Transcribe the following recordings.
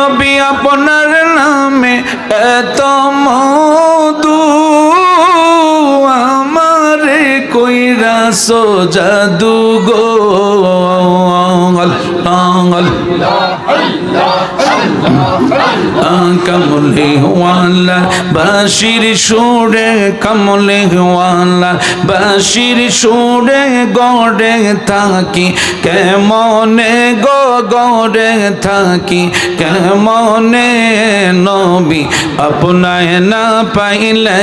নবী আপনার নামে এত মধু আমার কইরা সো জাদু গো কমলে ওয়ালা বাসির সুরে, কমলে ওয়ালা বাসির সুরে গড়ে থাকি। কেমনে গো গড়ে থাকি? কেমনে নবী আপনায় না পাইলে?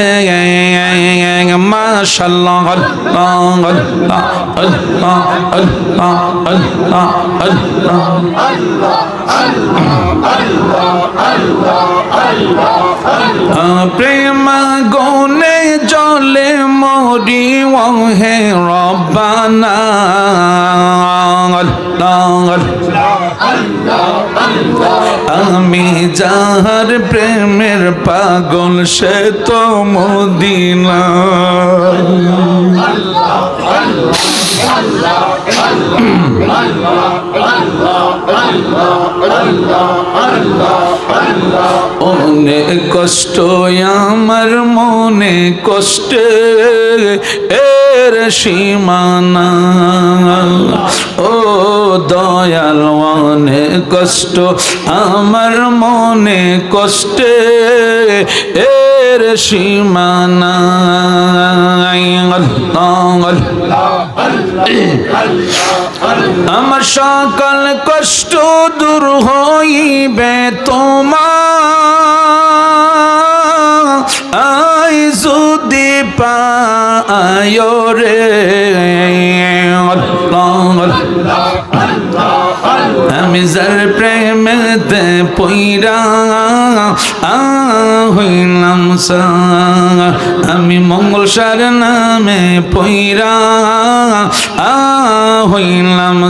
মাশাল্লাহ, আল্লাহ আল্লাহ আল্লাহ আল্লাহ আল্লাহ আল্লাহ। প্রেম গনে জলে মরি হে রব্বানা। আমি যাহার প্রেমের পাগল সে তো মদিনা। অনেক কষ্ট, আমার মনে কষ্টে এর সীমানা। ও দয়াল অনেক কষ্ট, আমার মনে কষ্টে এর সীমানা। আমার সকল কষ্ট দূর হইবে তোমার। আই যদি পায় রে আমি যার প্রেমেতে পইরা হইলাম আমি মঙ্গল সার নামে পইরা হইলাম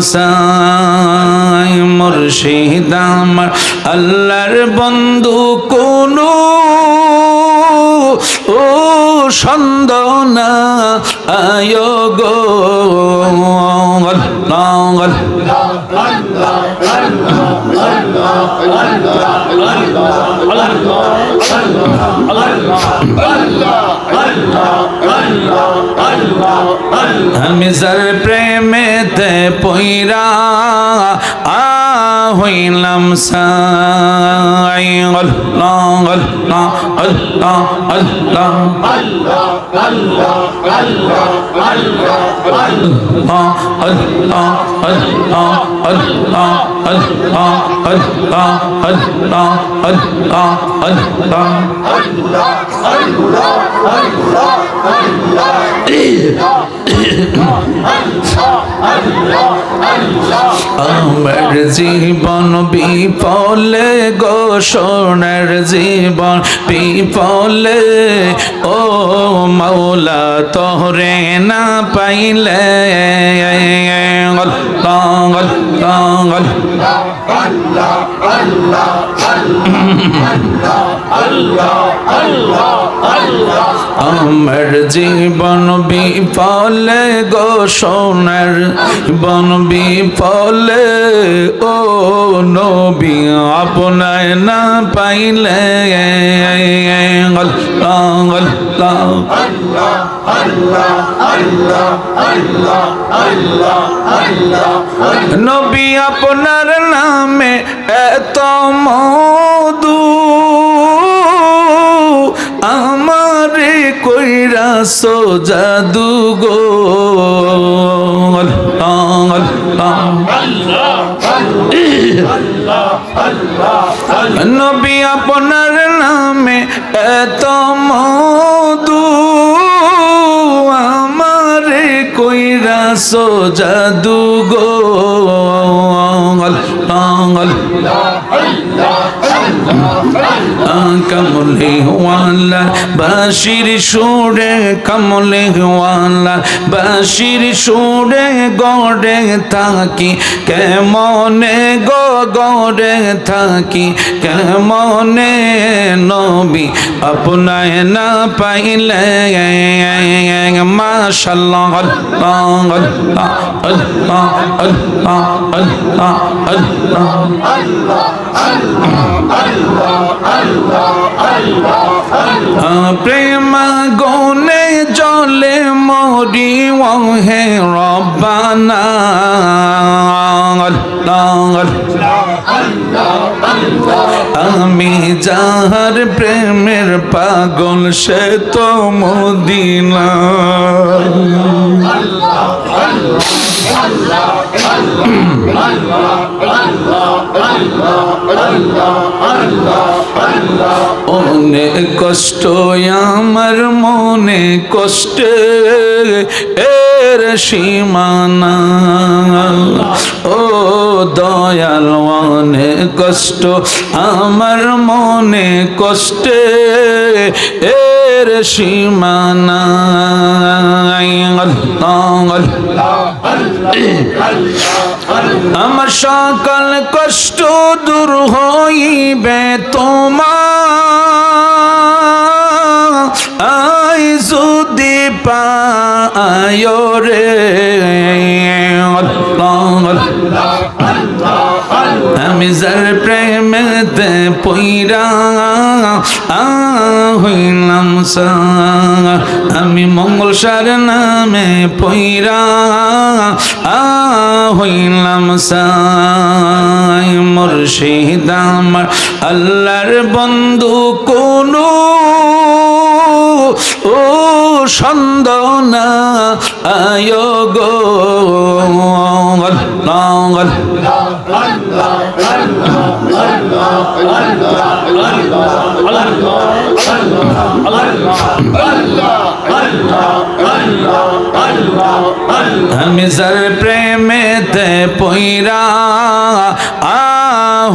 মুর্শিদ আমার আল্লাহর বন্ধু কোনো ও সন্দনা আয় গো আল্লাহ। আমি যার প্রেমেতে পইরা আ হইলাম সাই আল্লাহ আল্লাহ আল্লাহ আল্লাহ আল্লাহ আল্লাহ আল্লাহ আল্লাহ আল্লাহ আল্লাহ আল্লাহ আল্লাহ আল্লাহ আমার জীবন বিফলে গো সোনার জীবন বিফলে ও মৌলা তোরে না পাইলে আল্লাহ আল্লাহ আমার জীবন বিফলে গো সোনার বন বিফলে, ও নবী আপনায় না পাইলে আল্লাহ, নবী আপনার নামে এত মধু আমারে কইরা সো জাদু গো। আল্লাহ আল্লাহ নবী আপনার নামে এত মধু, আমারে কইরা সো জাদু গো। কমলে ওয়ালা বাসির সুরে কমলে ওয়ালা বাসির সুরে গড়ে থাকি কেমনে গো গড়ে থাকি কেমনে নবী আপনায় না পাইলে মাশাল্লাহ আল্লাহ আল্লাহ আল্লাহ আল্লাহ প্রেম গনে জলে মরি হে রব্বানা। আমি যাহার প্রেমের পাগল, সে তো মদিনা। আল্লাহ আল্লাহ আল্লাহ আল্লাহ অনেক কষ্ট, আমার মনে কষ্টে এর সীমানা। ও দয়াল অনেক কষ্ট, আমার মনে কষ্টে এর সীমানা। আমার সকল কষ্ট দূর হইবে তোমার। আই যদি পায় রে আমি যার প্রেমেতে পইরা হইলাম আমি মঙ্গল সার নামে পইরা হইলাম সাই মুর্শিদ আমার আল্লাহর বন্ধু কোনো সন্দনা আয় গো। আমি যার প্রেমেতে পইরা আ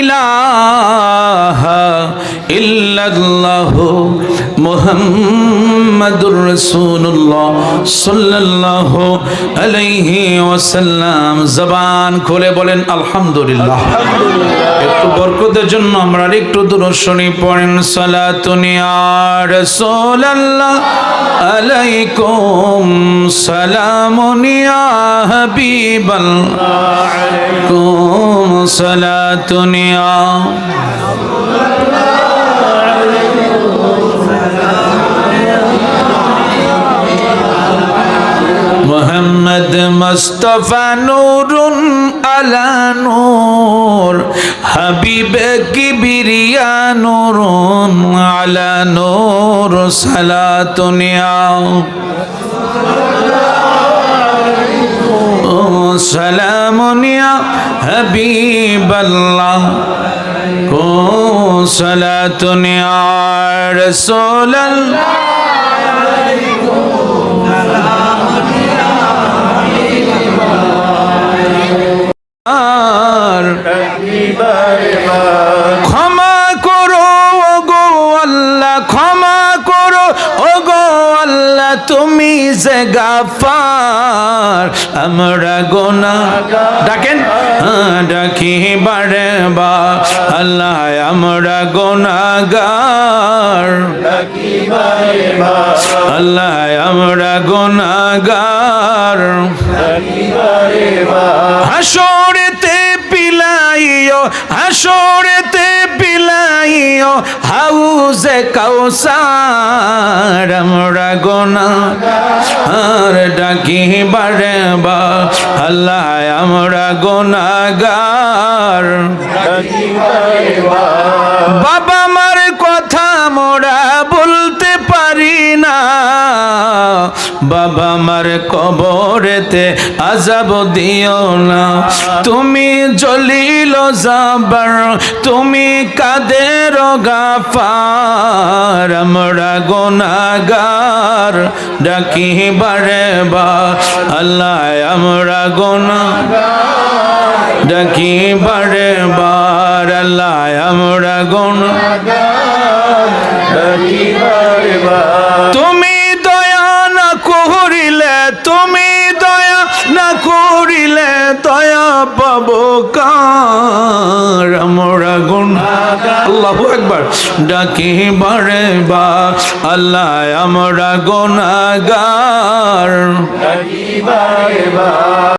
ইলাহা ইল্লাল্লাহ মুহাম্মাদুর রাসূলুল্লাহ সাল্লাল্লাহু আলাইহি ওয়াসাল্লাম। জবান খুলে বলেন আলহামদুলিল্লাহ। একটু বরকতের জন্য আমরা একটু দূরশনী পড়েন সালাতুন ইয়া রাসূলুল্লাহ আলাইকুম سلام يا حبيب الله عليكم صلاة يا محمد مصطفى نور على نور حبيب كبريا نور على نور صلاة يا আলা নূর সালাতুনিয়া সালামুনিয়া হাবিবাল্লাহ কো সালাতুনিয়া রাসূলাল্লাহ আর ক্ষমা করো ও গো আল্লাহ ক্ষমা করো ও গো আল্লাহ তুমি যে গাফার আমরা গোনা ডাকেন? হ্যাঁ, ডাকি বারে বা আল্লাহ আমরা গোনাগার। আল্লাহ আমরা গোনাগার। হাসরেতে পিলাইও হাসরেতে পিলাইও হাউজে কাউসার, আমরা গোনা আর ডাকি বারে বা আল্লাহ, আমরা গোনাগার। বাবা মার কথা মোরা বাবা মার কবরেতে আজাব দিও না। তুমি জলিল যাবার তুমি কাদের গাফার? আমরা গোনাগার ডাকি বারে বা। আল্লাহ, আমরা গোনা ডাকি বারে বার আল্লাহ, আমরা গোনা তুমি আমরা গুণ আল্লাহু ডাকি বারে বা আল্লাহ আমরা গুনাগার।